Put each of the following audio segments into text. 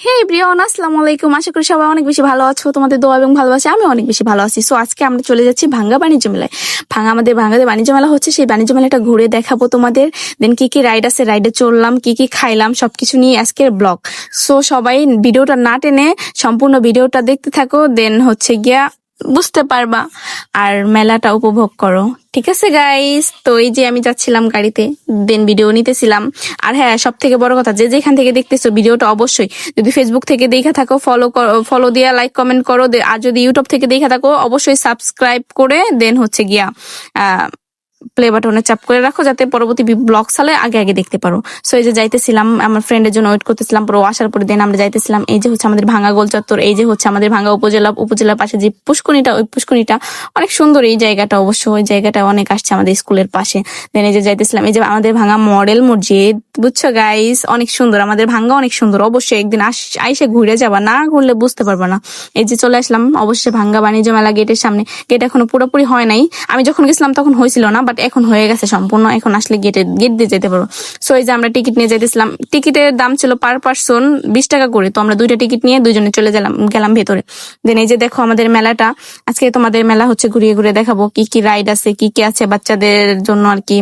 হে Brian আসসালামু আলাইকুম। আশা করি সবাই অনেক বেশি ভালো আছো। তোমাদের দোয়া এবং ভালোবাসা আমি অনেক বেশি ভালো আছি। সো আজকে আমরা চলে যাচ্ছি ভাঙ্গা বাণিজ্য মেলায়। ভাঙ্গা আমাদের ভাঙ্গাতে বাণিজ্য মেলা হচ্ছে। সেই বাণিজ্য মেলাটা ঘুরে দেখাবো তোমাদের। দেন কি কি রাইড আছে? রাইডে চললাম কি কি খাইলাম, সবকিছু নিয়ে আজকের ব্লগ সো সবাই ভিডিওটা না টেনে সম্পূর্ণ ভিডিওটা দেখতে থাকো। দেন হচ্ছে গিয়া বুঝতে পারবা। আর মেলাটা উপভোগ করো। ঠিক আছে গাইস তো এই যে আমি যাচ্ছিলাম গাড়িতে দেন ভিডিও নিতেছিলাম। আর হ্যাঁ সব থেকে বড় কথা, যে যেখান থেকে দেখতেছো ভিডিওটা অবশ্যই, যদি ফেসবুক থেকে দেখা থাকো ফলো ফলো দিয়া লাইক কমেন্ট করো। আর যদি ইউটিউব থেকে দেখা থাকো, অবশ্যই সাবস্ক্রাইব করে দেন হচ্ছে গিয়া প্লে বাটনে চাপ করে রাখো যাতে পরবর্তী ব্লগ সালে আগে আগে দেখতে পারো। সো এই যে যাইতেছিলাম, আমার ফ্রেন্ডের জন্য ওয়েট করতেছিলাম, পুরো আসার পরে দেন আমরা যাইতেছিলাম, এই যে হচ্ছে আমাদের ভাঙ্গা গোল চত্বর, এই যে হচ্ছে আমাদের ভাঙ্গা উপজেলা উপজেলার পাশে যে পুষ্করিটা ওই পুষ্করিটা অনেক সুন্দর এই জায়গাটা অবশ্য, ওই জায়গাটা অনেক আসছে আমাদের স্কুলের পাশে। দেন এই যে যাইতেছিলাম, এই যে আমাদের ভাঙ্গা মডেল মসজিদ, বুঝছ গাইস অনেক সুন্দর, আমাদের ভাঙ্গা অনেক সুন্দর। অবশ্যই একদিন আইসে ঘুরে যাবা, না ঘুরলে বুঝতে পারবা না। এই যে চলে আসলাম, অবশ্যই ভাঙ্গা বাণিজ্য মেলা গেটের সামনে। গেট এখনও পুরোপুরি হয় নাই। আমি যখন গেছিলাম তখন হয়েছিল না বাট এখন হয়ে গেছে সম্পূর্ণ, এখন আসলে গেটে গেট দিয়ে যেতে পারব। সো এই যে আমরা টিকিট নিয়ে যেতেছিলাম টিকিটের দাম ছিল পার পার্সন বিশ টাকা করে। তো আমরা দুইটা টিকিট নিয়ে দুইজনে চলে গেলাম গেলাম ভেতরে। দেন এই যে দেখো আমাদের মেলাটা, আজকে তোমাদের মেলা হচ্ছে ঘুরিয়ে ঘুরে দেখাবো। কি কি রাইড আছে, কি কি আছে বাচ্চাদের জন্য আর কি,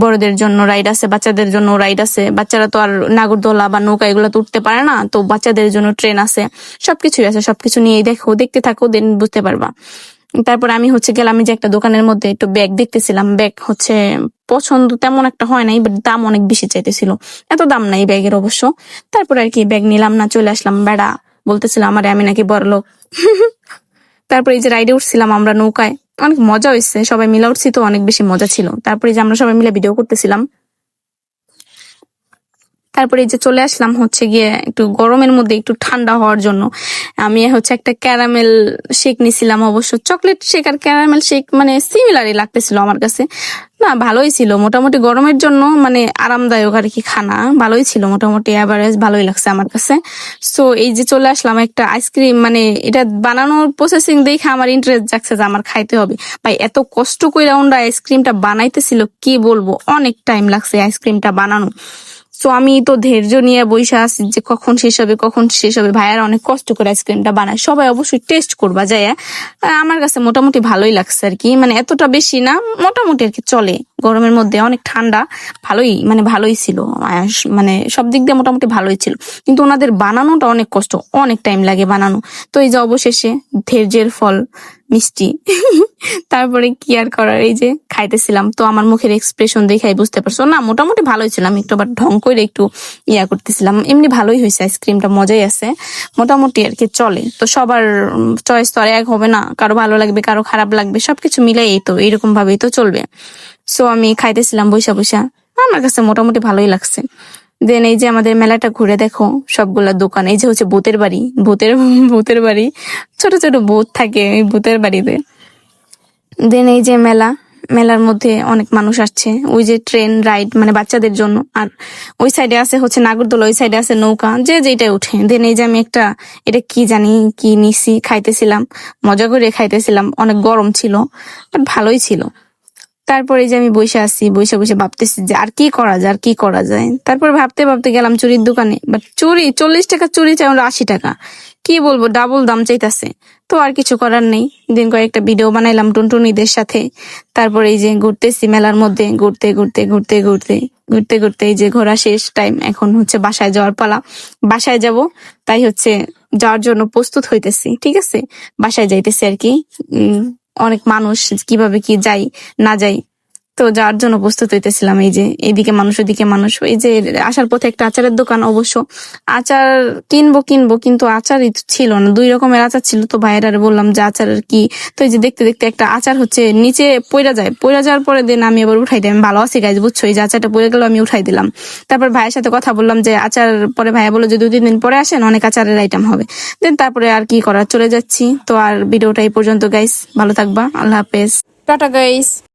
বড়দের জন্য রাইড আছে, বাচ্চাদের জন্য রাইড আছে। বাচ্চারা তো আর নাগরদোলা বা নৌকা এগুলো তো উঠতে পারে না, তো বাচ্চাদের জন্য ট্রেন আছে। সবকিছুই আছে, সবকিছু নিয়ে দেখো, দেখতে থাকো দেন বুঝতে পারবা। তারপর আমি হচ্ছে গেলাম যে একটা দোকানের মধ্যে একটু ব্যাগ দেখতেছিলাম। ব্যাগ হচ্ছে পছন্দ তেমন একটা হয় নাই বাট দাম অনেক বেশি চাইতেছিল। এত দাম নাই ব্যাগের অবশ্য। তারপর আর কি ব্যাগ নিলাম না, চলে আসলাম। বেড়া, বলতেছিল আমার, আমি নাকি বড় লোক। তারপর এই যে রাইডে উঠছিলাম আমরা নৌকায়। অনেক মজা হয়েছে সবাই মিলে উঠছি তো অনেক বেশি মজা ছিল। তারপরে যে আমরা সবাই মিলে ভিডিও করতেছিলাম। তারপরে এই যে চলে আসলাম হচ্ছে গিয়ে একটু গরমের মধ্যে একটু ঠান্ডা হওয়ার জন্য। আমি হচ্ছে একটা ক্যারামেল শেক নিছিলাম অবশ্য। চকলেট শেক আর ক্যারামেল শেক মানে সিমিলারই লাগতেছিল আমার কাছে। না, ভালোই ছিল। মোটামুটি গরমের জন্য মানে আরামদায়ক আর কি খানা। ভালোই ছিল মোটামুটি অ্যাভারেজ ভালোই লাগছে আমার কাছে। সো এই যে চলে আসলাম একটা আইসক্রিম মানে এটা বানানোর প্রসেসিং দেখে আমার ইন্টারেস্ট যাচ্ছে যে আমার খাইতে হবে। ভাই, এত কষ্ট করে ওরা আইসক্রিমটা বানাইতেছিল, কি বলব? অনেক টাইম লাগছে আইসক্রিমটা বানানো তো আমি তো ধৈর্য নিয়ে বসে আছি যে কখন শেষ হবে, কখন শেষ হবে। ভাইয়ারা অনেক কষ্ট করে আইসক্রিমটা বানায়। সবাই অবশ্যই টেস্ট করবা যায় আমার কাছে মোটামুটি ভালোই লাগছে আর কি। মানে এতটা বেশি না, মোটামুটি আর কি চলে। গরমের মধ্যে অনেক ঠান্ডা, ভালোই মানে ভালোই ছিল। মানে সব দিক দিয়ে মোটামুটি ভালোই ছিল। কিন্তু ওনাদের বানানোটা অনেক কষ্ট, অনেক টাইম লাগে বানানো। তো এই যে অবশেষে ধৈর্যের ফল মিষ্টি। তারপরে কি আর করার? এই যে খাইতেছিলাম। তো আমার মুখের এক্সপ্রেশন দেখাই বুঝতে পারছ। না, মোটামুটি ভালোই ছিলাম একটু আবার ঢং করে একটু ইয়া করতেছিলাম। এমনি ভালোই হয়েছে আইসক্রিমটা মজাই আছে। মোটামুটি আর কি চলে। তো সবার চয়েস তো আর এক হবে না। কারও ভালো লাগবে, কারও খারাপ লাগবে। সবকিছু মিলাই তো। এরকম ভাবেই তো চলবে। সো আমি খাইতেছিলাম বৈশা বৈশা আমার কাছে মোটামুটি ভালোই লাগছে। দেন এই যে আমাদের মেলাটা ঘুরে দেখো, সবগুলা দোকান, এই যে হচ্ছে ভূতের বাড়ি, ভূতের ভূতের বাড়ি, ছোট ছোট ভূত থাকে এই ভূতের বাড়িতে। দেন এই যে মেলা, মেলার মধ্যে অনেক মানুষ আসছে, ওই যে ট্রেন রাইড মানে বাচ্চাদের জন্য, আর ওই সাইডে আছে হচ্ছে নাগরদোলা, ওই সাইডে আছে নৌকা, যে যেটাই উঠে দেন এই যে আমি একটা, এটা কি জানি, কি নিছি, খাইতেছিলাম, মজা করে খাইতেছিলাম, অনেক গরম ছিল বাট ভালোই ছিল। তারপরে যে আমি বসে আছি, বসে বসে ভাবতেছি যে আর কি করা যায়, আর কি করা যায়। তারপর ভাবতে ভাবতে গেলাম চুরির দোকানে। বাট চুরি, চল্লিশ টাকা চুরি চাই আমরা আশি টাকা। কি বলব ডাবল দাম চাইতেছে। তো আর কিছু করার নেই। দিন কয়েকটা ভিডিও বানাইলাম টুনটুনিদের সাথে। তারপরে এই যে ঘুরতেছি মেলার মধ্যে, ঘুরতে ঘুরতে ঘুরতে ঘুরতে ঘুরতে ঘুরতে এই যে ঘোরা শেষ টাইম এখন হচ্ছে বাসায় যাওয়ার পালা। বাসায় যাব, তাই হচ্ছে যাওয়ার জন্য প্রস্তুত হইতেছি, ঠিক আছে? বাসায় যাইতেছি আর কি। অনেক মানুষ কীভাবে কি যাই না যাই তো যাওয়ার জন্য প্রস্তুত হইতেছিলাম এই যে, এইদিকে মানুষ, ওইদিকে মানুষ। এই যে আসার পথে একটা আচারের দোকান অবশ্য। আচার কিনবো কিনবো, কিন্তু আচারই ছিল না। দুই রকমের আচার ছিল তো ভাইয়ের বললাম যে আচারের কি? তো এই যে দেখতে দেখতে একটা আচার হচ্ছে নিচে পড়া যায়। পড়া যাওয়ার পরে দিন আমি আবার উঠাই দিই আমি ভালো আছি গাইজ বুঝছ? এই যে আচারটা পড়ে গেল, আমি উঠাই দিলাম। তারপর ভাইয়ের সাথে কথা বললাম যে আচার পরে ভাইয়া বলল যে দুই, তিন দিন পরে আসেন, অনেক আচারের আইটেম হবে। দেন তারপরে আর কি করার? চলে যাচ্ছি। তো আর ভিডিওটা এই পর্যন্ত গাইস ভালো থাকবা। আল্লাহ হাফেজ। Tata guys